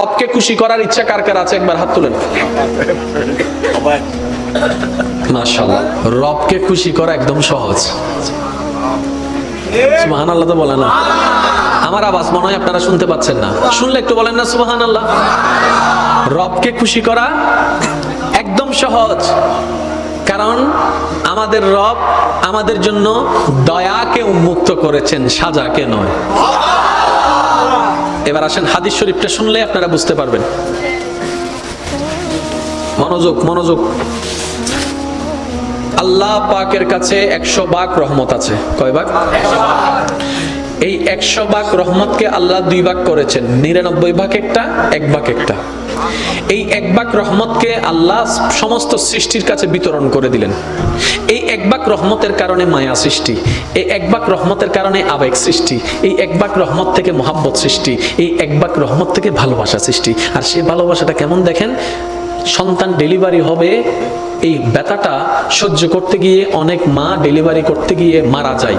রবকে খুশি করার ইচ্ছা কার কার আছে? একবার হাত তুলেন। রবকে খুশি করা একদম সহজ। তো বলে না। আমার আওয়াজ মনে হয় আপনারা শুনতে পাচ্ছেন না। শুনলে একটু বলেন না রবকে খুশি করা একদম সহজ। কারণ আমাদের রব আমাদের জন্য দয়াকে উন্মুক্ত করেছেন, সাজাকে নয়। এবার আসেন হাদিস শরীফটা শুনলে আপনারা বুঝতে পারবেন। মনোযোগ মনোযোগ। আল্লাহ পাকের কাছে একশো বাক রহমত আছে। কয় বাক? এই একশো বাক রহমতকে আল্লাহ দুই ভাগ করেছেন। নিরানব্বই ভাগ একটা, এক ভাগ একটা। এই এক ভাগ রহমতকে আল্লাহ সমস্ত সৃষ্টির কাছে বিতরণ করে দিলেন। এই এক ভাগ রহমতের কারণে মায়া সৃষ্টি, এই এক ভাগ রহমতের কারণে আবেগ সৃষ্টি, এই এক ভাগ রহমত থেকে মোহাব্বত সৃষ্টি, এই এক ভাগ রহমত থেকে ভালোবাসা সৃষ্টি। আর সেই ভালোবাসাটা কেমন দেখেন? সন্তান ডেলিভারি হবে, এই ব্যথাটা সহ্য করতে গিয়ে অনেক মা ডেলিভারি করতে গিয়ে মারা যায়।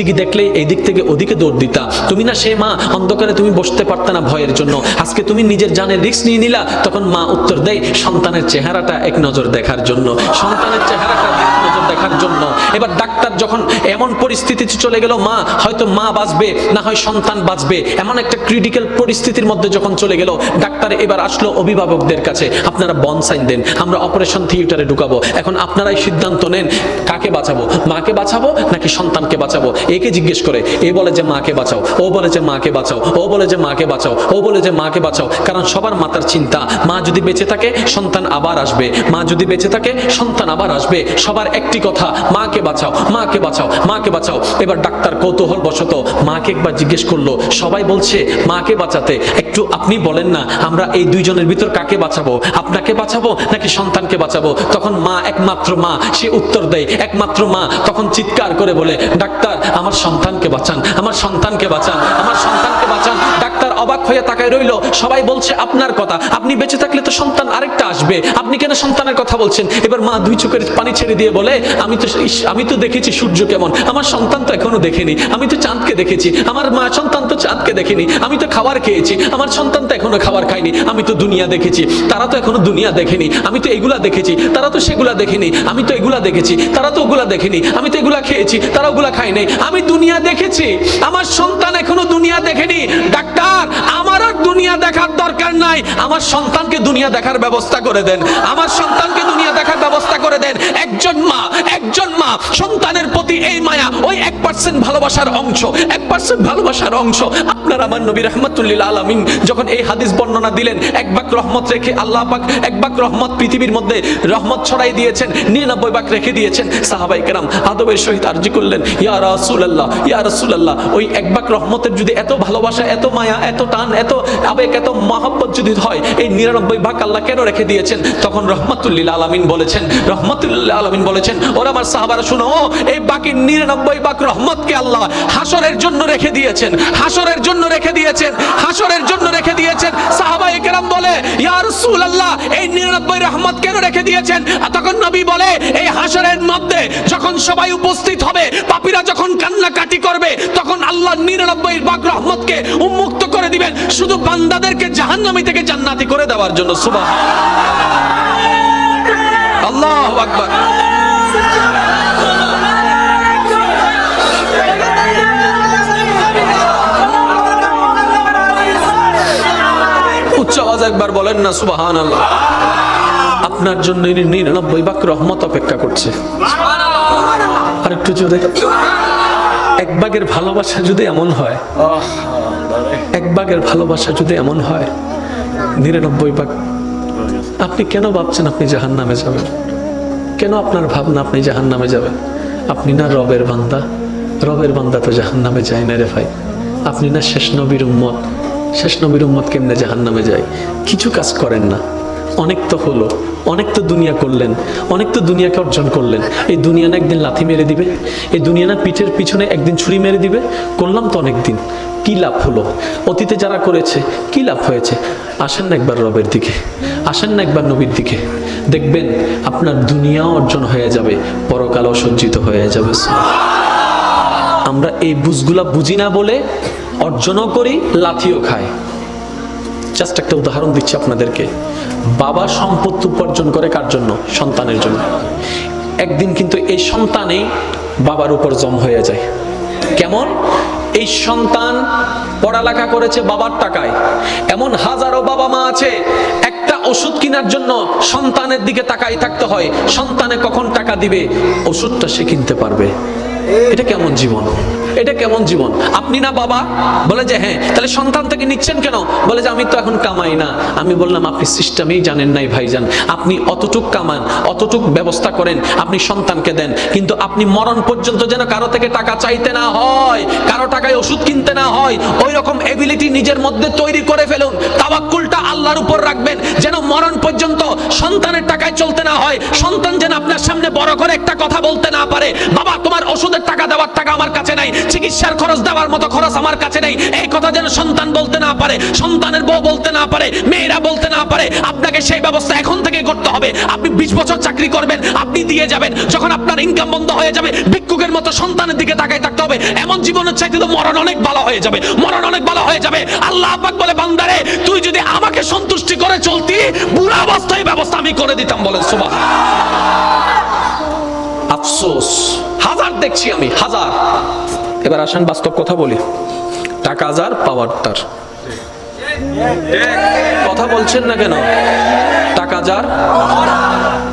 টিকটিকি দেখলে এই দিক থেকে ওদিকে দৌড় দিতা। তুমি না সে মা, অন্ধকারে তুমি বসতে পারতে না ভয়ের জন্য। আজকে তুমি নিজের জানে রিক্স নিয়ে নিলা, তখন মা উত্তর দেয়, সন্তানের চেহারাটা এক নজর দেখার জন্য। সন্তানের চেহারাটা এক নজর দেখার জন্য। এবার ডাক্তার যখন এমন পরিস্থিতিতে চলে গেল, মা হয়তো মা বাঁচবে, না হয় সন্তান বাঁচবে, এমন একটা ক্রিটিক্যাল পরিস্থিতির মধ্যে যখন চলে গেল, ডাক্তার এবার আসলো অভিভাবকদের কাছে, আপনারা বন সাইন দেন, আমরা অপারেশন থিয়েটারে ঢুকাবো, এখন আপনারাই সিদ্ধান্ত নেন কাকে বাঁচাবো, মাকে বাঁচাবো নাকি সন্তানকে বাঁচাবো? একে জিজ্ঞেস করে, এ বলে যে মাকে বাঁচাও, ও বলে যে মাকে বাঁচাও, ও বলে যে মাকে বাঁচাও, ও বলে যে মাকে বাঁচাও। কারণ সবার মাতার চিন্তা, মা যদি বেঁচে থাকে, সন্তান আবার আসবে, মা যদি বেঁচে থাকে, সন্তান আবার আসবে, সবার একটি কথা, মাকে বাঁচাও মাকে বাঁচাও মাকে বাঁচাও। এবার ডাক্তার কৌতূহল বশত মাকে একবার জিজ্ঞেস করল, সবাই বলছে, মাকে বাঁচাতে। একটু আপনি বলেন না, আমরা এই দুইজনের ভিতর কাকে বাঁচাবো? আপনাকে বাঁচাবো নাকি সন্তানকে বাঁচাবো? তখন মা, একমাত্র মা, সে উত্তর দেয়, একমাত্র মা। তখন চিৎকার করে বলে, ডাক্তার, আমার সন্তানকে বাঁচান, আমার সন্তানকে বাঁচান, আমার সন্তানকে বাঁচান। ডাক্তার অবাক হয়ে তাকায় রইল। সবাই বলছে, আপনার কথা। আপনি বেঁচে থাকলে তো সন্তান আরেকটা আসবে। আপনি কেন সন্তানের কথা বলছেন? এবার মা দুই চোখের পানি ছেড়ে দিয়ে বলে, আমি তো আমি তো দেখেছি সূর্য কেমন। আমার সন্তান তো এখনও দেখেনি। আমি তো চাঁদকে দেখেছি। আমার মা সন্তান তো চাঁদকে দেখেনি। আমি তো খাবার খেয়েছি। আমার সন্তান তো এখনও খাবার খায়নি। আমি তো দুনিয়া দেখেছি। তারা তো এখনও দুনিয়া দেখেনি। আমি তো এগুলা দেখেছি। তারা তো সেগুলা দেখেনি। আমি তো এগুলা দেখেছি। তারা তো ওগুলা দেখেনি। আমি তো এগুলা খেয়েছি। তারা ওগুলা খায় নাই। আমি দুনিয়া দেখেছি। আমার সন্তান এখনও দুনিয়া দেখেনি। ডাক্তার আমার আর দুনিয়া দেখার দরকার নাই। আমার সন্তানকে দুনিয়া দেখার ব্যবস্থা করে দেন। আমার সন্তানকে দুনিয়া দেখার ব্যবস্থা করে দেন। একজন মা একজন মা, সন্তানের প্রতি এই মায়া, ওই এক পার্সেন্ট ভালোবাসার অংশ, এক পার্সেন্ট ভালোবাসার অংশ। আপনার আমার নবী রহমতুল্লিল আলমিন যখন এই হাদিস বর্ণনা দিলেন, এক বাক রহমত রেখে আল্লাহ পাক, এক বাক রহমত পৃথিবীর মধ্যে রহমত ছড়াই দিয়েছেন, নিরানব্বই বাক রেখে দিয়েছেন। সাহাবাই কেরাম আদবের সহিত আরজি করলেন, ইয়া রাসুল আল্লাহ ইয়া রাসুল আল্লাহ ওই এক বাক রহমতের যদি এত ভালোবাসা, এত মায়া এত টান, এত আবেগ, এত মহাব্বত যদি হয়, এই নিরানব্বই ভাগ আল্লাহ কেন রেখে দিয়েছেন? তখন আলমিন বলেছেন আলমিন বলেছেন, ওরা আমার সাহাবারা শুনো, এই বাকি নিরানব্বই ভাগ রহমতকে আল্লাহ হাসরের জন্য রেখে দিয়েছেন, হাসরের জন্য রেখে দিয়েছেন, হাসরের জন্য রেখে দিয়েছেন। সাহাবাই কেরাম বলে আল্লাহ এই নিরানব্বই রহমত কেন রেখে দিয়েছেন? তখন নবী বলে, এই হাসরের মধ্যে যখন সবাই উপস্থিত হবে, পাপীরা যখন কান্নাকাটি করবে, তখন আল্লাহ নিরানব্বই ভাগ রহমতকে উন্মুক্ত করে দিবেন। শুধু বান্দাদেরকে জাহান্নামী থেকে জান্নাতি করে দেওয়ার জন্য। সুবাহ আল্লাহ উচ্চ একবার বলেন না সুবাহান আপনার জন্য নিরানব্বই বাক রহমত অপেক্ষা করছে। আর একটু জোরে। এক বাগের ভালোবাসা যদি এমন হয় এক বাগের ভালোবাসা যদি এমন হয়, নিরানব্বই বাগ আপনি কেন ভাবছেন আপনি জাহান নামে যাবেন? কেন আপনার ভাবনা আপনি জাহান নামে যাবেন? আপনি না রবের বান্দা? রবের বান্দা তো জাহান নামে যায় না রে ভাই। আপনি না শেষ নবীর উম্মত? শেষ নবীর উম্মত কেমনে জাহান নামে যায়? কিছু কাজ করেন না। অনেক তো হলো। অনেক তো দুনিয়া করলেন, অনেক তো দুনিয়াকে অর্জন করলেন। এই দুনিয়া না একদিন লাথি মেরে দিবে, এই দুনিয়া না পিঠের পিছনে একদিন ছুরি মেরে দিবে? করলাম তো অনেক দিন কি লাভ হলো? অতীতে যারা করেছে, কি লাভ হয়েছে? আসেন না একবার রবের দিকে, আসেন না একবার নবীর দিকে। দেখবেন আপনার দুনিয়াও অর্জন হয়ে যাবে পরকালও সজ্জিত হয়ে যাবে। আমরা এই বুঝগুলা বুঝি না বলে অর্জনও করি, লাথিও খাই। জাস্ট একটা উদাহরণ দিচ্ছি আপনাদেরকে। বাবা সম্পত্তি উপার্জন করে কার জন্য? সন্তানের জন্য। একদিন কিন্তু এই সন্তানেই বাবার উপর জম হয়ে যায়। কেমন? এই সন্তান পড়ালেখা করেছে বাবার টাকায়। এমন হাজারো বাবা মা আছে, একটা ওষুধ কেনার জন্য সন্তানের দিকে তাকাই থাকতে হয়। সন্তানে কখন টাকা দিবে? ওষুধটা সে কিনতে পারবে। এটা কেমন জীবন? এটা কেমন জীবন? আপনি না বাবা? বলে যে হ্যাঁ। তাহলে সন্তান থেকে নিচ্ছেন কেন? বলে যে আমি তো এখন কামাই না। আমি বললাম, আপনি সিস্টেমেই জানেন নাই ভাইজান। আপনি অতটুক কামান, অতটুক ব্যবস্থা করেন, আপনি সন্তানকে দেন। কিন্তু আপনি মরণ পর্যন্ত যেন কারও থেকে টাকা চাইতে না হয়, কারও টাকায় ওষুধ কিনতে না হয় ওই রকম এবিলিটি নিজের মধ্যে তৈরি করে ফেলুন। তাওয়াক্কুলটা আল্লাহর উপর রাখবেন, যেন মরণ পর্যন্ত সন্তানের টাকায় চলতে না হয়। সন্তান যেন আপনার সামনে বড় করে একটা কথা বলতে না পারে, বাবা, তোমার ওষুধের টাকা দেওয়ার টাকা আমার কাছে নাই চিকিৎসার খরচ দেওয়ার মতো খরচ আমার কাছে নেই। এই কথা যেন সন্তান বলতে না পারে, সন্তানের বউ বলতে না পারে, মেয়েরা বলতে না পারে, আপনাকে সেই ব্যবস্থা এখন থেকে করতে হবে। আপনি বিশ বছর চাকরি করবেন, আপনি দিয়ে যাবেন, যখন আপনার ইনকাম বন্ধ হয়ে যাবে, ভিক্ষুকের মতো সন্তানের দিকে তাকাই থাকতে হবে। এমন জীবনের চাইতে তো মরণ অনেক ভালো হয়ে যাবে, মরণ অনেক ভালো হয়ে যাবে। আল্লাহ আব্বাক বলে, বান্দারে, তুই যদি আমাকে সন্তুষ্টি করে চলতি, বুড়া অবস্থায় ব্যবস্থা আমি করে দিতাম বলেন সুবাহ আফসোস, হাজার দেখছি আমি, হাজার। এবার আসেন বাস্তব কথা বলি। টাকা যার, পাওয়ার তার। কথা বলছেন না কেন? টাকা যার,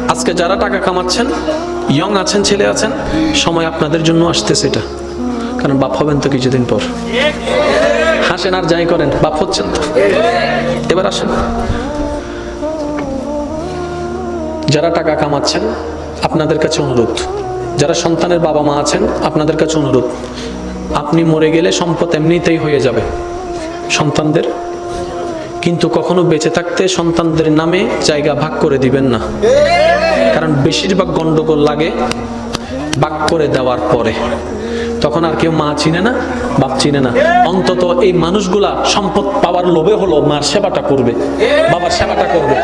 আজকে যারা টাকা কামাচ্ছেন ইয়ং আছেন, ছেলে আছেন, সময় আপনাদের জন্য আসতেছে এটা। কারণ বাপ হবেন তো কিছুদিন পর। হাসেন আর যাই করেন, বাপ হচ্ছেন তো। এবার আসেন। যারা টাকা কামাচ্ছেন, আপনাদের কাছে অনুরোধ। যারা সন্তানের বাবা মা আছেন, আপনাদের কাছে অনুরোধ, আপনি মরে গেলে সম্পদ এমনিতেই হয়ে যাবে সন্তানদের। কিন্তু কখনো বেঁচে থাকতে সন্তানদের নামে জায়গা ভাগ করে দিবেন না। কারণ বেশিরভাগ গন্ডগোল লাগে ভাগ করে দেওয়ার পরে। তখন আর কেউ মা চিনে না, বাপ চিনে না। অন্তত এই মানুষগুলা সম্পদ পাওয়ার লোভে হলো মার সেবাটা করবে, বাবার সেবাটা করবে।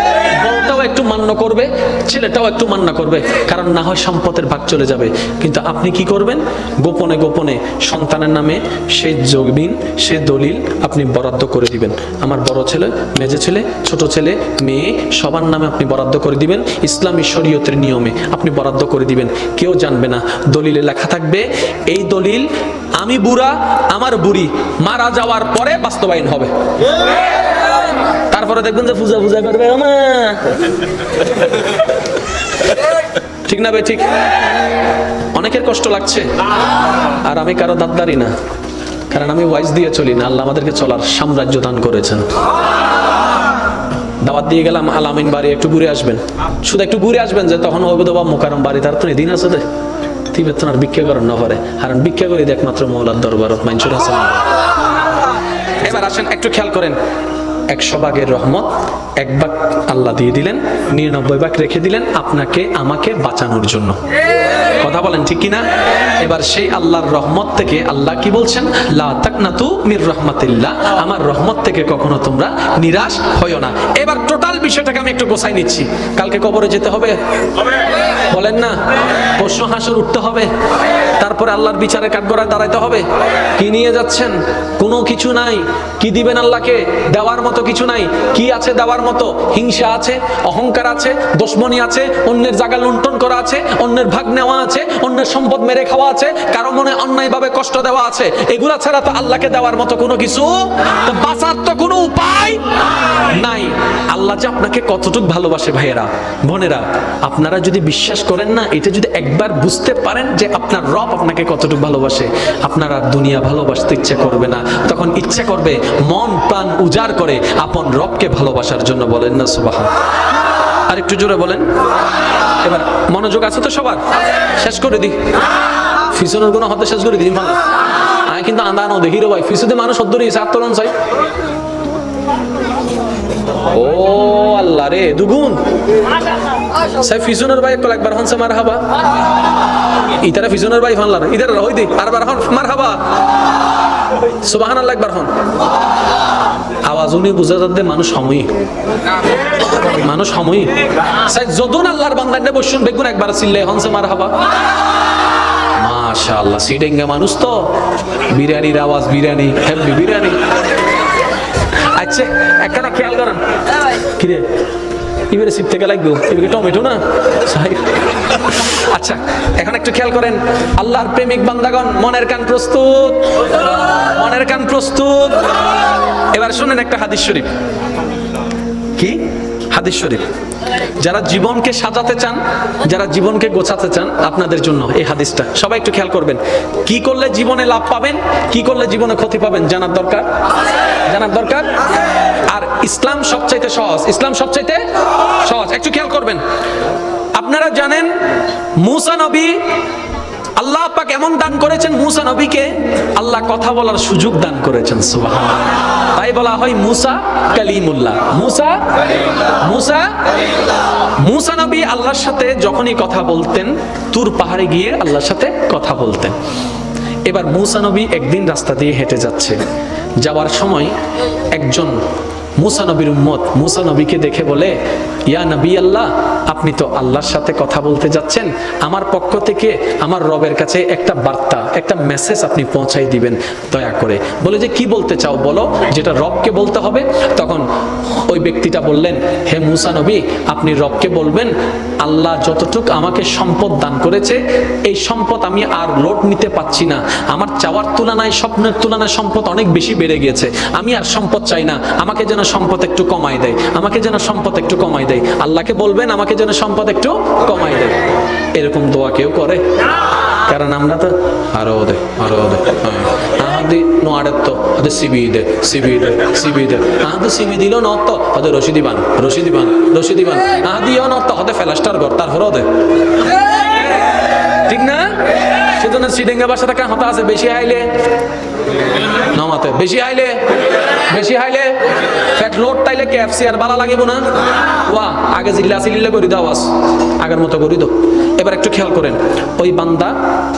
বউটাও একটু মান্য করবে, ছেলেটাও একটু মান্য করবে, কারণ না হয় সম্পদের ভাগ চলে যাবে। কিন্তু আপনি কি করবেন? গোপনে গোপনে সন্তানের নামে সে জমিন সে দলিল আপনি বরাদ্দ করে দিবেন। আমার বড় ছেলে, মেজে ছেলে, ছোট ছেলে, মেয়ে, সবার নামে আপনি বরাদ্দ করে দিবেন। ইসলামী শরীয়তের নিয়মে আপনি বরাদ্দ করে দিবেন। কেউ জানবে না, দলিলে লেখা থাকবে, এই দলিল আমি বুড়া, আমার বুড়ি। মারা যাওয়ার পরে বাস্তবায়ন হবে। তারপরে দেখবেন যে পূজা পূজা করবে ঠিক না বে, ঠিক? অনেকের কষ্ট লাগছে, আর আমি কারও দাদ্দারি না। কারণ আমি ওয়াইজ দিয়ে চলি না, আল্লাহ আমাদেরকে চলার সাম্রাজ্য দান করেছেন। দাওয়াত দিয়ে গেলাম, আলামিন বাড়ি একটু ঘুরে আসবেন। শুধু একটু ঘুরে আসবেন যে তখন হবে বা মোকারম বাড়ি, তার তো দিন আছে দে তিবে তো আর ভিক্ষা করেন না পারে। কারণ ভিক্ষা করি একমাত্র মৌলার দরবারত মাইনসুর হাসান। এবার আসেন, একটু খেয়াল করেন। একশো ভাগের রহমত, এক ভাগ আল্লাহ দিয়ে দিলেন, নিরানব্বই ভাগ রেখে দিলেন আপনাকে, আমাকে বাঁচানোর জন্য। কথা বলেন ঠিক কিনা? এবার সেই আল্লাহর রহমত থেকে আল্লাহ কি বলছেন? লা তাকনাতু মির রহমাতিল্লাহ। আমার রহমত থেকে কখনো তোমরা নিরাশ হইও না। এবার টোটাল বিষয়টাকে আমি একটু গোছাই নিচ্ছি। কালকে কবরে যেতে হবে? বলেন না। প্রশ্ন হাসর উঠতে হবে। তারপরে আল্লাহর বিচারে কাঠগড়ায় দাঁড়াইতে হবে। কি নিয়ে যাচ্ছেন? কোনো কিছু নাই। কি দিবেন আল্লাহকে? দেওয়ার মতো কিছু নাই। কি আছে দেওয়ার মতো? হিংসা আছে, অহংকার আছে, দুশ্মনী আছে, অন্যের জায়গা লুণ্ঠন করা আছে, অন্যের ভাগ নেওয়া আছে। অন্যের সম্পদ মেরে খাওয়া আছে, কারও মনে অন্যায়ভাবে কষ্ট দেওয়া আছে, এগুলা ছাড়া তো আল্লাহকে দেওয়ার মতো কোনো কিছু বাঁচার তো কোনো উপায় নাই। আল্লাহ যে আপনাকে কতটুকু ভালোবাসে ভাইয়েরা, বোনেরা, আপনারা যদি বিশ্বাস করেন না, এটা যদি একবার বুঝতে পারেন যে আপনার রব আপনাকে কতটুকু ভালোবাসে, আপনারা দুনিয়া ভালোবাসতে ইচ্ছে করবে না। তখন ইচ্ছে করবে, মন প্রাণ উজাড় করে আপন রবকে ভালোবাসার জন্য বলেন না সুবাহ আর একটু জোরে বলেন। এবার মনোযোগ আছে তো সবার? শেষ করে দি ফিসনের কোনো হতে শেষ করে দিই, ভালো। আমি কিন্তু আন্দা নদে হিরো ভাই। ফিসুতে মানুষ হদ্দরি আত্মরণ চাই। ও আল্লাহ রে, দুগুণ। সাই ফিজুনের ভাই একবার একবার হনসে মার হাবা ইতারা ফিজুনের ভাই হনলা না। ইতারা হই দি আর বার হন মার হাবা সুবাহান আল্লাহ একবার হন। আওয়াজ উনি বুঝা যাতে মানুষ সময় মানুষ সময় সাই যদুন আল্লাহর বান্দানে বসুন বেগুন একবার চিল্লে হনসে মার হাবা মাশাআল্লাহ সিডেঙ্গা মানুষ তো। বিরিয়ানির আওয়াজ বিরিয়ানি হ্যাপি বিরিয়ানি। আচ্ছা একখানা খেয়াল করেন। কিরে? এবারে সিপ থেকে লাগবে? এবারে টমেটো না? আচ্ছা এখন একটু খেয়াল করেন। আল্লাহর প্রেমিক বান্দাগণ, মনের কান প্রস্তুত। মনের কান প্রস্তুত। এবার শুনেন একটা হাদিস শরীফ। কি? হাদিস শরীফ। যারা জীবনকে সাজাতে চান, যারা জীবনকে গোছাতে চান, আপনাদের জন্য এই হাদিসটা। সবাই একটু খেয়াল করবেন। কি করলে জীবনে লাভ পাবেন, কি করলে জীবনে ক্ষতি পাবেন, জানার দরকার? জানার দরকার? আর ইসলাম সবচাইতে সহজ। ইসলাম সবচাইতে সহজ। একটু খেয়াল করবেন। আপনারা জানেন, মুসা নবী আল্লাহ পাক এমন দান করেছেন মুসা নবীকে, আল্লাহ কথা বলার সুযোগ দান করেছেন তাই বলা হয় মুসা কালিমুল্লাহ। মুসা মুসা মুসা নবী আল্লাহর সাথে যখনই কথা বলতেন, তুর পাহাড়ে গিয়ে আল্লাহর সাথে কথা বলতেন। এবার মুসা নবী একদিন রাস্তা দিয়ে হেঁটে যাচ্ছে। যাওয়ার সময় একজন মুসা নবীর উম্মত মুসা নবীকে দেখে বলে ইয়া নবী আল্লাহ, আপনি তো আল্লাহর সাথে কথা বলতে যাচ্ছেন। আমার পক্ষ থেকে আমার রবের কাছে একটা বার্তা, একটা মেসেজ আপনি পৌঁছাই দিবেন, দয়া করে। বলে যে, কি বলতে চাও বলো? যেটা রবকে বলতে হবে, তখন ওই ব্যক্তিটা বললেন, হে মুসা নবী, আপনি রবকে বলবেন, আল্লাহ যতটুক আমাকে সম্পদ দান করেছে, এই সম্পদ আমি আর লোড নিতে পাচ্ছি না। আমার চাওয়ার তুলনায়, স্বপ্নের তুলনায় সম্পদ অনেক বেশি বেড়ে গেছে আমি আর সম্পদ চাই না। আমাকে যেন সম্পদ একটু কমাই দেয়। আমাকে যেন সম্পদ একটু কমাই দেয়। আল্লাহকে বলবেন, আমাকে যেন সম্পদ একটু কমাই দেয়। এরকম দোয়া কেউ করে? কারণ আমরা তো আরও দে আরও দে আহাদি নোয়াড়ের তো আদে সিবি দে সিবি দে সিবি দে আহাদি সিবি দিল নত আদে রশিদি বান রশিদি বান ঠিক না? সেজন্য সিডেঙ্গা বাসাটা কেন হতা আছে, বেশি আইলে নমাতে, বেশি আইলে বেশি আইলে ফ্যাট লোড তাইলে কেএফসি আর বালা লাগিব না। ওয়া, আগে জিল্লা সিলিলে করি দাও, আস। আগের মতো করি দাও। এবার একটু খেয়াল করেন, ওই বান্দা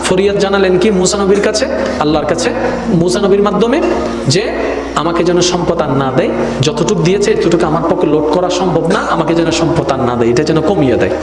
ফরিয়াদ জানালেন কি মুসা নবীর কাছে? আল্লাহর কাছে। মুসা নবীর মাধ্যমে যে আমাকে যেন সম্পদ আর না দেয়, যতটুকু দিয়েছে এতটুকু আমার পক্ষে লোড করা সম্ভব না, আমাকে যেন সম্পদ আর না দেয়, এটা যেন কমিয়ে দেয়।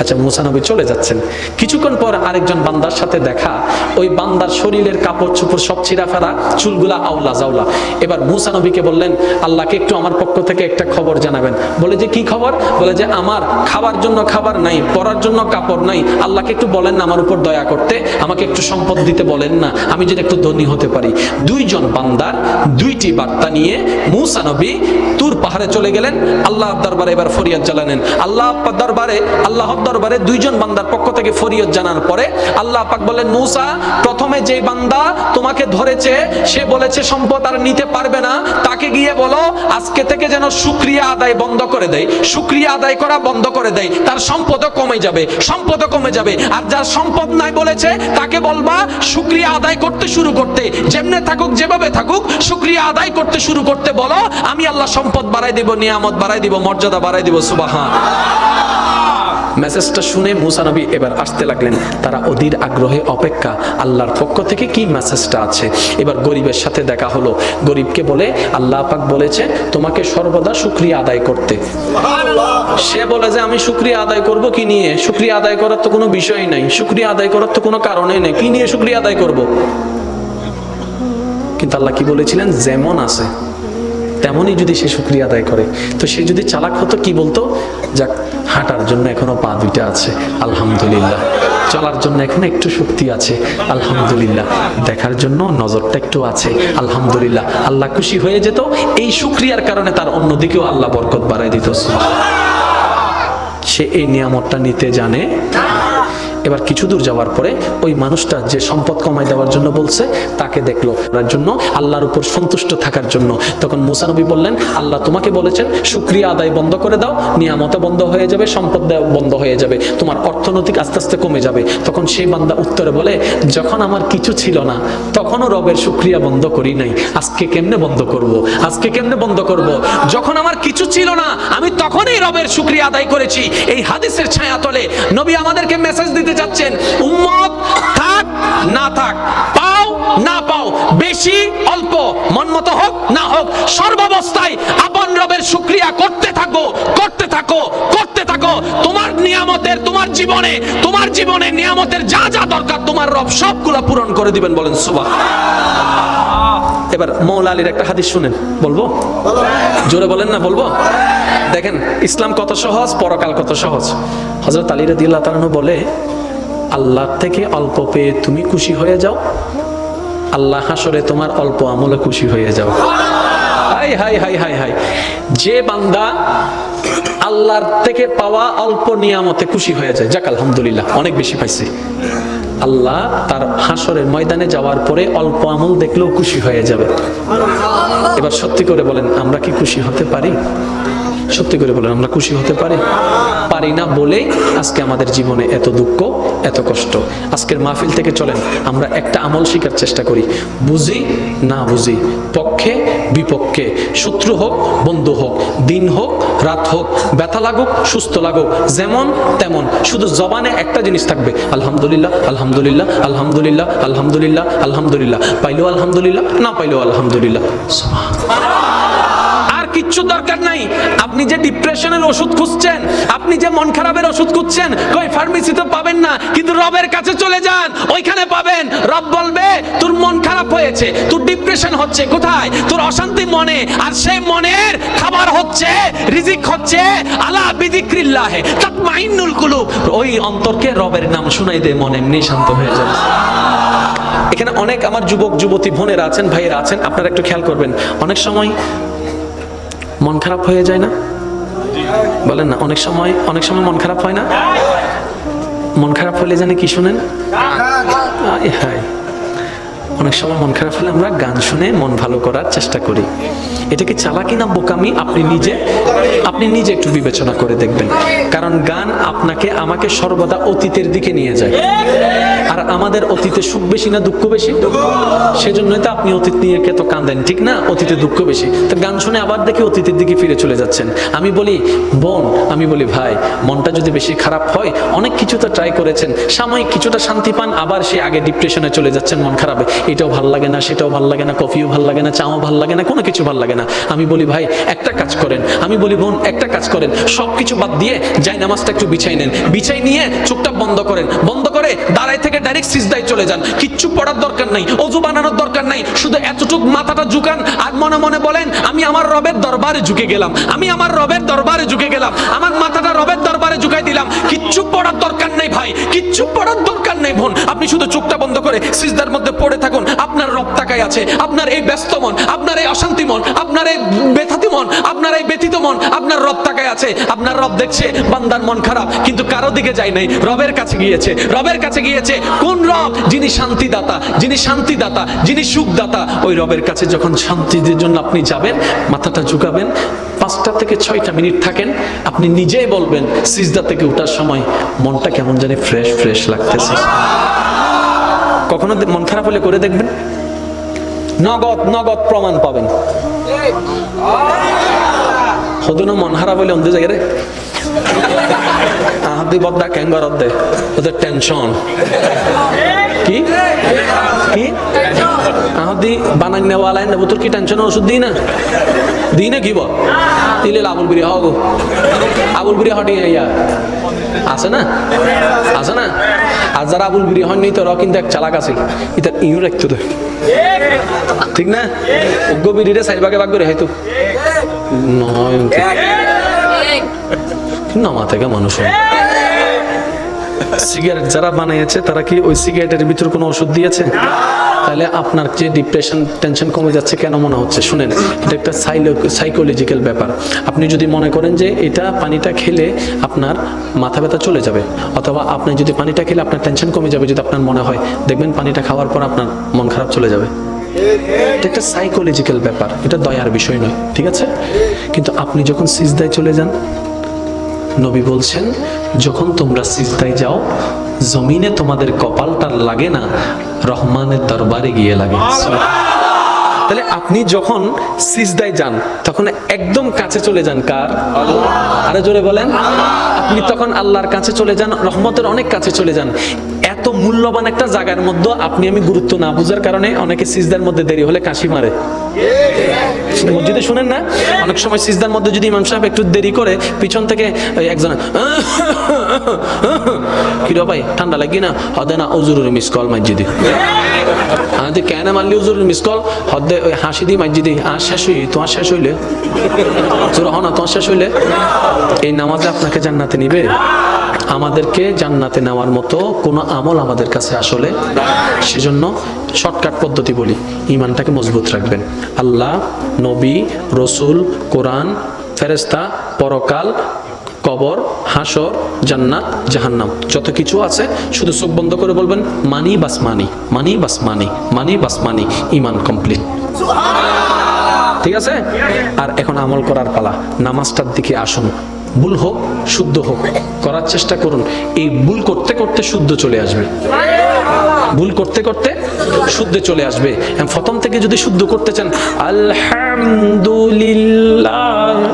আচ্ছা মুসা নবী চলে যাচ্ছেন। কিছুক্ষণ পর আরেকজন বান্দার সাথে দেখা, ওই বান্দার শরীরের কাপড় চুপড় সব ছিঁড়া ফেরা চুলগুলা আউলা জাউলা। এবার মুসা নবীকে বললেন, আল্লাহকে একটু আমার পক্ষ থেকে একটা খবর জানাবেন। বলে যে, কি খবর? বলে যে, আমার খাবার জন্য খাবার নাই, পরার জন্য কাপড় নাই, আল্লাহকে একটু বলেন না, আমার উপর দয়া করতে, আমাকে একটু সম্পদ দিতে বলেন না, আমি যদি একটু ধনী হতে পারি। দুইজন বান্দার দুইটি বার্তা নিয়ে মুসা নবী তুর পাহাড়ে চলে গেলেন। আল্লাহ দরবারে এবার ফরিয়াদ জানালেন। আল্লাহ দরবারে আল্লাহর দরবারে দুইজন বান্দার পক্ষ থেকে ফরিয়াদ জানার পরে আল্লাহ পাক বললেন, মুসা, প্রথমে যে বান্দা তোমাকে ধরেছে, সে বলেছে সম্পদ আর নিতে পারবে না। তাকে গিয়ে বলো, আজকে থেকে যেন শুক্রিয়া আদায় বন্ধ করে দেয়। শুক্রিয়া আদায় করা বন্ধ করে দেয়। তার সম্পদও কমে যাবে, সম্পদও কমে যাবে। আর যার সম্পদ নাই বলেছে, তাকে বলবা শুক্রিয়া আদায় করতে শুরু করতে। যেমনে থাকুক, যেভাবে থাকুক শুক্রিয়া আদায় করতে শুরু করতে বলো, আমি আল্লাহ সম্পদ বাড়াই দিব, নিয়ামত বাড়াই দিব, মর্যাদা বাড়াই দিব সুবাহা মেসেজটা শুনে মুসা নবী এবার আসতে লাগলেন। তারা অধীর আগ্রহে অপেক্ষা আল্লাহর পক্ষ থেকে কি মেসেজটা আছে? এবার গরিবের সাথে দেখা হলো। গরিবকে বলে, আল্লাহ পাক বলেছে, তোমাকে সর্বদা শুক্রিয়া আদায় করতে। সে বলে যে, আমি শুক্রিয়া আদায় করব কি নিয়ে? শুক্রিয়া আদায় করার তো কোনো বিষয় নাই। শুক্রিয়া আদায় করার তো কোনো কারণই নেই। কি নিয়ে শুক্রিয়া আদায় করব? আল্লাহ কি বলেছিলেন? যেমন আছে, তেমনই যদি সে শুক্রিয়া আদায় করে। তো সে যদি চালাক হতো, কি বলতো? যাক, হাঁটার জন্য এখনও পা দুইটা আছে, আলহামদুলিল্লাহ। চলার জন্য এখনও একটু শক্তি আছে, আলহামদুলিল্লাহ। দেখার জন্য নজরটা একটু আছে, আলহামদুলিল্লাহ। আল্লাহ খুশি হয়ে যেত, এই শুক্রিয়ার কারণে তার অন্যদিকেও আল্লাহ বরকত বাড়াই দিত। সে এই নিয়ামতটা নিতে জানে এবার কিছু দূর যাওয়ার পরে ওই মানুষটা যে সম্পদ কমাই দেওয়ার জন্য বলছে, তাকে দেখল। তার জন্য আল্লাহর উপর সন্তুষ্ট থাকার জন্য। তখন মুসানবী বললেন, আল্লাহ তোমাকে বলেছেন, শুক্রিয়া আদায় বন্ধ করে দাও নিয়ামতে বন্ধ হয়ে যাবে, সম্পদ বন্ধ হয়ে যাবে, তোমার অর্থনৈতিক আস্তে আস্তে কমে যাবে। তখন সেই বান্দা উত্তরে বলে, যখন আমার কিছু ছিল না, তখনও রবের শুক্রিয়া বন্ধ করি নাই। আজকে কেমনে বন্ধ করব? আজকে কেমনে বন্ধ করব? যখন আমার কিছু ছিল না, আমি তখনই রবের শুক্রিয়া আদায় করেছি। এই হাদিসের ছায়া তলে নবী আমাদেরকে মেসেজ দিতে চাচ্ছেন উম্মত, থাক, না থাক, পাও, না পাও, বেশি, অল্প, মন মতো হোক, না হোক, সর্বাবস্থায় আপন রবের শুক্রিয়া করতে থাকো করতে থাকো করতে থাকো। তোমার নিয়ামতের, তোমার জীবনে তোমার জীবনে নিয়ামতের যা যা দরকার, তোমার রব সবগুলা পূরণ করে দিবেন, বলেন সুবাহ এবার মৌলা আলীর একটা হাদিস শুনেন, বলব? জোরে বলেন না, বলব? দেখেন, ইসলাম কত সহজ, পরকাল কত সহজ। হজরত আলী রাদিয়াল্লাহু তাআলা বলে আল্লাহ থেকে অল্প পেয়ে তুমি খুশি হয়ে যাও। আল্লাহ হাসরে তোমার অল্প আমলে খুশি হয়ে যাও। হাই হাই হাই হাই হাই। যে বান্দা আল্লাহর থেকে পাওয়া অল্প নিয়ামতে খুশি হয়ে যায়। যাক, আলহামদুলিল্লাহ, অনেক বেশি পাইছি। আল্লাহ তার হাসরের ময়দানে যাওয়ার পরে অল্প আমল দেখলেও খুশি হয়ে যাবে। এবার সত্যি করে বলেন, আমরা কি খুশি হতে পারি? সত্যি করে বলেন, আমরা খুশি হতে পারি? পারি না বলেই আজকে আমাদের জীবনে এত দুঃখ, এত কষ্ট। আজকের মাহফিল থেকে চলেন, আমরা একটা আমল শিকার চেষ্টা করি। বুঝি না বুঝি, পক্ষে, বিপক্ষে, শত্রু হোক, বন্ধু হোক, দিন হোক, রাত হোক, ব্যথা লাগুক, সুস্থ লাগুক, যেমন তেমন। শুধু জবানে একটা জিনিস থাকবে, আলহামদুলিল্লাহ আলহামদুলিল্লাহ আলহামদুলিল্লাহ আলহামদুলিল্লাহ আলহামদুলিল্লাহ। পাইলেও আলহামদুলিল্লাহ, না পাইলেও আলহামদুলিল্লাহ। কিচ্ছু দরকার নাই। আপনি যে ডিপ্রেশনের ওষুধ খুঁজছেন, আপনি যে মন খারাপের ওষুধ খুঁজছেন, কই ফার্মেসিতে পাবেন না, কিন্তু রবের কাছে চলে যান, ওইখানে পাবেন। রব বলবে, তোর মন খারাপ হয়েছে, তোর ডিপ্রেশন হচ্ছে, কোথায়? তোর অশান্তি মনে, আর সেই মনের খাবার হচ্ছে, রিজিক হচ্ছে, আলা বিদিক্রিল্লাহে তাতমাইন্নুল কুলুব। ওই অন্তরকে রবের নাম শুনাই দে, মনে এমনি শান্ত হয়ে যাবে। এখানে অনেক আমার যুবক, যুবতী, বোনেরা আছেন, ভাইয়েরা আছেন, আপনারা একটু খেয়াল করবেন। অনেক সময় মন খারাপ হয়ে যায় না? বলেন না, অনেক সময় অনেক সময় মন খারাপ হয় না? মন খারাপ হলে জানে কি শুনেন? অনেক সময় মন খারাপ হলে আমরা গান শুনে মন ভালো করার চেষ্টা করি। এটা কি চালাকি না বোকামি আপনি নিজে আপনি নিজে একটু বিবেচনা করে দেখবেন। কারণ গান আপনাকে, আমাকে সর্বদা অতীতের দিকে নিয়ে যায়। আর আমাদের অতীতে সুখ বেশি না দুঃখ বেশি? সেজন্যই তো আপনি অতীত নিয়ে কে তো কান্দেন, ঠিক না? অতীতে দুঃখ বেশি। তো গান শুনে আবার দেখি অতীতের দিকে ফিরে চলে যাচ্ছেন। আমি বলি, বোন, আমি বলি, ভাই, মনটা যদি বেশি খারাপ হয়, অনেক কিছু তো ট্রাই করেছেন। সাময়িক কিছুটা শান্তি পান, আবার সে আগে ডিপ্রেশনে চলে যাচ্ছেন, মন খারাপে। এটাও ভালো লাগে না, সেটাও ভালো লাগে না, কফিও ভালো লাগে না, চাও ভালো লাগে না, কোনো কিছু ভালো লাগে না। আমি বলি, ভাই, একটা কাজ করেন। আমি বলি, বোন, একটা কাজ করেন। সব কিছু বাদ দিয়ে যাই, নামাজটা একটু বিছাই নেন। বিছাই নিয়ে চোখটা বন্ধ করেন। বন্ধ করে দাঁড়াই থেকে ডাইরেক্ট সিজদায় চলে যান। কিচ্ছু পড়ার দরকার নাই, অজু বানানোর দরকার নাই, শুধু এতটুক মাথাটা ঝুকান আর মনে মনে বলেন, আমি আমার রবের দরবারে ঝুঁকে গেলাম, আমি আমার রবের দরবারে ঝুঁকে গেলাম, আমার মাথাটা রবের দরবারে ঝুঁকাই দিলাম। কিচ্ছু পড়ার দরকার নেই, ভাই, কিচ্ছু পড়ার দরকার নেই, বোন। আপনি শুধু চোখটা বন্ধ করে সিজদার মধ্যে পড়ে থাকুন। আপনার রব তাকায় আছে, আপনার এই ব্যস্ত মন, আপনার এই অশান্তি মন, আপনার এই ব্যথাতি মন, আপনার এই ব্যথিত মন, আপনার রব তাকায় আছে। আপনার রব দেখছে, বান্দার মন খারাপ, কিন্তু কারও দিকে যায় নাই। রবের কাছে গিয়েছে। রবের কাছে গিয়েছে, কোন রব? যিনি শান্তিদাতা যিনি শান্তিদাতা, যিনি সুখদাতা, ওই রবের কাছে যখন শান্তির জন্য আপনি যাবেন, মাথাটা ঝুঁকাবেন, পাঁচটা থেকে ছয়টা মিনিট থাকেন, আপনি নিজেই বলবেন, সিজদা থেকে ওঠার সময় মনটা কেমন জানি ফ্রেশ ফ্রেশ লাগতেছে। কখনো মন খারাপ হলে করে দেখবেন? নগদ নগদ প্রমাণ পাবেন। হদুনো মন খারাপ হলে অন্ধ জায়গায় রে। আহাদি বদ্দা ক্যাঙ্গার অর্ধে ওদের টেনশন কি? কি? আহাদি বানাই নেওয়া লাইন নেব তোর কি টেনশন ওষুধ দিই না? দিই না কি বল আবুল বিরি হগো আবুল হটি আছে না? আছে না? আর যারা আবুল বিরি হয়নি নি র কিন্তু এক চালাক আছে। এটা ইউ রাখতো তো। ঠিক না? অজ্ঞ বিরিরে সাইড ভাগে ভাগ করে হয়তো। নয় নমা থেকে মানুষ হয়। সিগারেট যারা বানিয়েছে তারা কি ওই সিগারেটের ভিতর কোনো ওষুধ দিয়েছে? তাহলে আপনার যে ডিপ্রেশন টেনশন কমে যাচ্ছে কেন মনে হচ্ছে? শুনেন, এটা একটা সাইকোলজিক্যাল ব্যাপার। আপনি যদি মনে করেন যে এটা পানিটা খেলে আপনার মাথা ব্যথা চলে যাবে, অথবা আপনি যদি পানিটা খেলে আপনার টেনশন কমে যাবে, যদি আপনার মনে হয়, দেখবেন পানিটা খাওয়ার পর আপনার মন খারাপ চলে যাবে। এটা একটা সাইকোলজিক্যাল ব্যাপার, এটা দয়ার বিষয় নয়, ঠিক আছে? কিন্তু আপনি যখন সিজদায় চলে যান নবী বলছেন যখন তোমরা সিজদায় যাও জমিনে তোমাদের কপালটা লাগে না রহমানের দরবারে গিয়ে লাগে। তাহলে আপনি যখন সিজদায় যান তখন একদম কাছে চলে যান কার? আরে জোরে বলেন। আপনি তখন আল্লাহর কাছে চলে যান রহমতের অনেক কাছে চলে যান। এত মূল্যবান একটা জায়গার মধ্যে আপনি আমি গুরুত্ব না বুঝার কারণে অনেকে সিজদার মধ্যে দেরি হলে কাশি মারে। মসজিদে শুনেন না? অনেক সময় সিজদার মধ্যে যদি ইমাম সাহেব একটু দেরি করে পিছন থেকে একজন কিরো ভাই ঠান্ডা লাগি না? হদে না ওজুরের মিস কল মসজিদে আমাদের কেন মারলি ওজুরের মিস কল হদে ওই হাসি দি মসজিদে আর শেষ হই তোমার শেষ হইলে? তোর হ না তোমার শেষ হইলে? এই নামাজে আপনাকে জান্নাতে নিবে? আমাদেরকে জান্নাতে নেওয়ার মতো কোনো আমল আমাদের কাছে আসলে, সেজন্য শর্টকাট পদ্ধতি বলি, ইমানটাকে মজবুত রাখবেন। আল্লাহ, নবী, রসুল, কোরআন ফেরেস্তা পরকাল, কবর হাসর জান্নাত, জাহান্নাম, যত কিছু আছে, শুধু চোখ বন্ধ করে বলবেন, মানি বাস মানি মানি বাস মানি মানি বাস মানি, ইমান কমপ্লিট ঠিক আছে? আর এখন আমল করার পালা, নামাজটার দিকে আসুন। ভুল হোক, শুদ্ধ হোক, করার চেষ্টা করুন। এই ভুল করতে করতে শুদ্ধ চলে আসবে। ভুল করতে করতে শুদ্ধ চলে আসবে। প্রথম থেকে যদি শুদ্ধ করতে চান, আলহামদুলিল্লাহ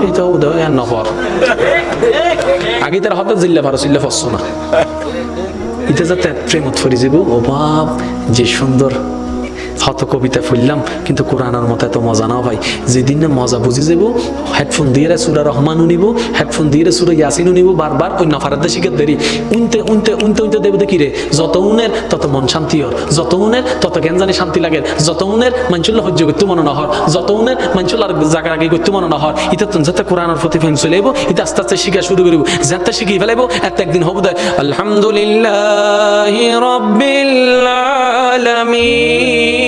এটা উদয় আগে তার হয়তো জিল্লা ভারত, জিল্লা ফসছো না এটা যাতে প্রেমত ফরি যাব বাপ, যে সুন্দর হত কবিতা ফুললাম, কিন্তু কোরআনের মতো এত মজা না ভাই। যেদিন না মজা বুঝি যাব, হেডফোন দিয়ে সুরা রহমানও নিব, হেডফোন দিয়ে সুরা ইয়াসিনও নিব, বারবার ওই নাফারাতে শিখে দেরি। উনতে উনতে উনতে উনতে দেব দেখি রে? যত উনের, তত মন শান্তি হর। যত উনের, তত জ্ঞান জানি শান্তি লাগে। যত উনের মানচুল্লাহ হজ্য করতে মনে না হর। যত উনের মানচুল্লাহ জায়গার আগে করতে মনে না হর। এটা তো যাতে কোরআনের প্রতি ফেন চলে এবো এটা আস্তে আস্তে শিখা শুরু করিব। যাতে শিখি ফেলাইব, এত একদিন হবু দেয় আলহামদুলিল্লাহ রব্বিল আলামিন।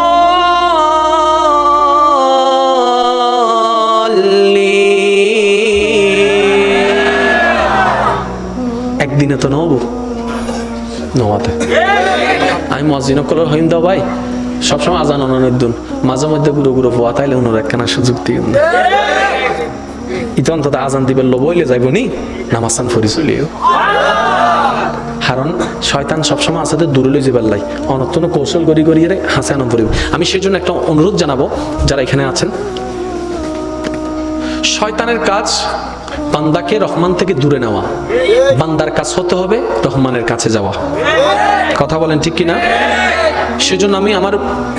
একদিনে তো নব। নওয়াতে। আমি মসজিদ কলার হইম দাও ভাই সবসময় আজান অনানের দুন। মাঝে মধ্যে গুঁড়ো গুঁড়ো পোয়া তাইলে ওনার একখানা সুযোগ দিন ইতো অন্তত আজান দিবে লবইলে যাইব নি? নামাসান ফরি চলিও। কারণ শয়তান সবসময় আছে দূরে লই যাবার লাই। অনর্থন কৌশল করি করি রে হাসে আনন্দ করিব। আমি সেই জন্য একটা অনুরোধ জানাব যারা এখানে আছেন। শয়তানের কাজ বান্দাকে রহমান থেকে দূরে নেওয়া। বান্দার কাজ হতে হবে, রহমানের কাছে যাওয়া। কথা বলেন ঠিক কিনা? সেজন্য আমি আমার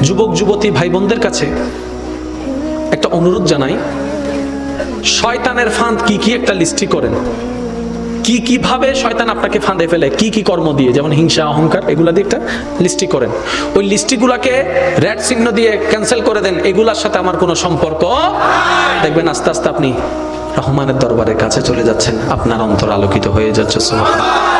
যুবক, যুবতী ভাই বোনদের কাছে একটা অনুরোধ জানাই, শয়তানের ফাঁদ কি কি একটা লিস্টি করেন। কি কীভাবে শয়তান আপনাকে ফাঁদে ফেলে, কি কি কর্ম দিয়ে, যেমন হিংসা, অহংকার, এগুলা দিয়ে একটা লিস্টি করেন। ওই লিস্টিগুলাকে রেড চিহ্ন দিয়ে ক্যান্সেল করে দেন, এগুলার সাথে আমার কোনো সম্পর্ক দেখবেন আস্তে আস্তে আপনি রহমানের দরবারের কাছে চলে যাচ্ছেন। আপনার অন্তর আলোকিত হয়ে যাচ্ছে সুবহানাল্লাহ।